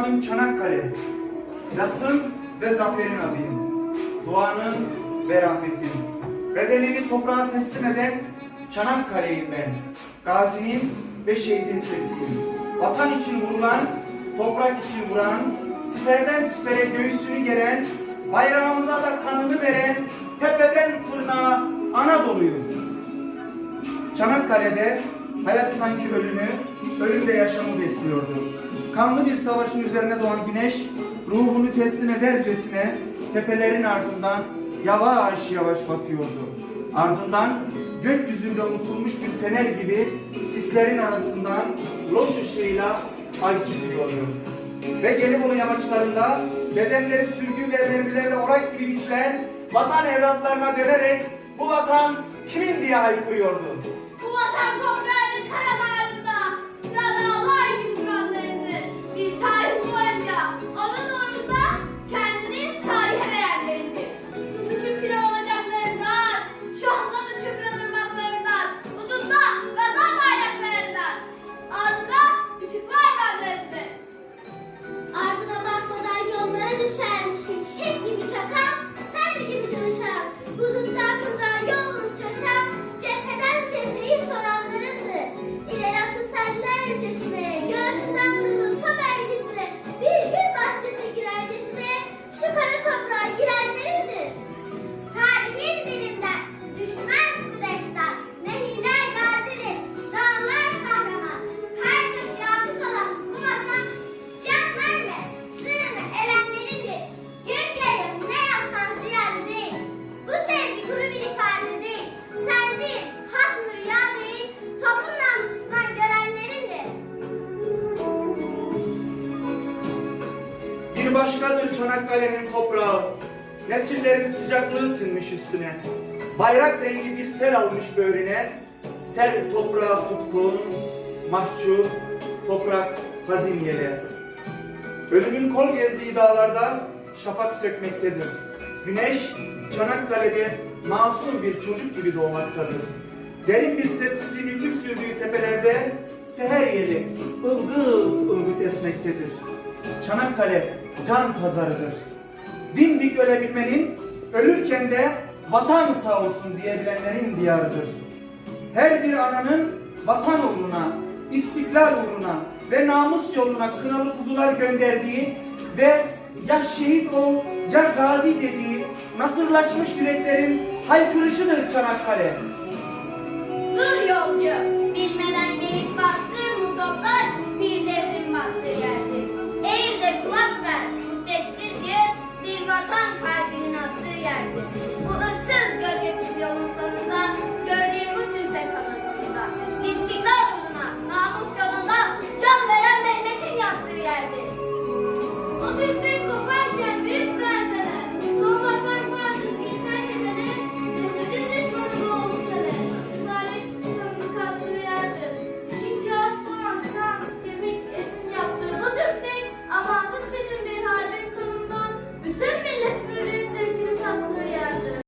adım Çanakkale. Yasın ve zaferin adıyım. Duanın ve rahmetin. Bedenini toprağa teslim eden Çanakkale'yim ben. Gazinin ve şehidin sesiyim. Vatan için vurulan, toprak için vuran, siperden sipere göğsünü geren, bayrağımıza da kanını veren, tepeden tırnağa Anadolu'yum. Çanakkale'de hayat sanki ölümü, ölüm de yaşamı besliyordu. Kanlı bir savaşın üzerine doğan güneş, ruhunu teslim edercesine tepelerin ardından yavaş yavaş batıyordu. Ardından gökyüzünde unutulmuş bir fener gibi sislerin arasından loş ışığıyla ay çıkıyordu. Ve Gelibolu yamaçlarında bedenleri sürgü ve mermilerle orak gibi biçilen vatan evlatlarına dönerek bu vatan kimin diye haykırıyordu. Bir başkadır Çanakkale'nin toprağı. Nesillerin sıcaklığı sinmiş üstüne. Bayrak rengi bir sel almış böğrüne. Sel toprağa tutkun, mahcup, toprak hazin yere. Ölümün kol gezdiği dağlarda şafak sökmektedir. Güneş Çanakkale'de masum bir çocuk gibi doğmaktadır. Derin bir sessizliğin hüküm sürdüğü tepelerde seher yeli ılgıt ılgıt esmektedir. Çanakkale can pazarıdır. Dimdik ölebilmenin, ölürken de vatan sağ olsun diyebilenlerin diyarıdır. Her bir ananın vatan uğruna, istiklal uğruna ve namus yoluna kınalı kuzular gönderdiği ve ya şehit ol ya gazi dediği nasırlaşmış yüreklerin haykırışıdır Çanakkale. Dur yolcu, Amen.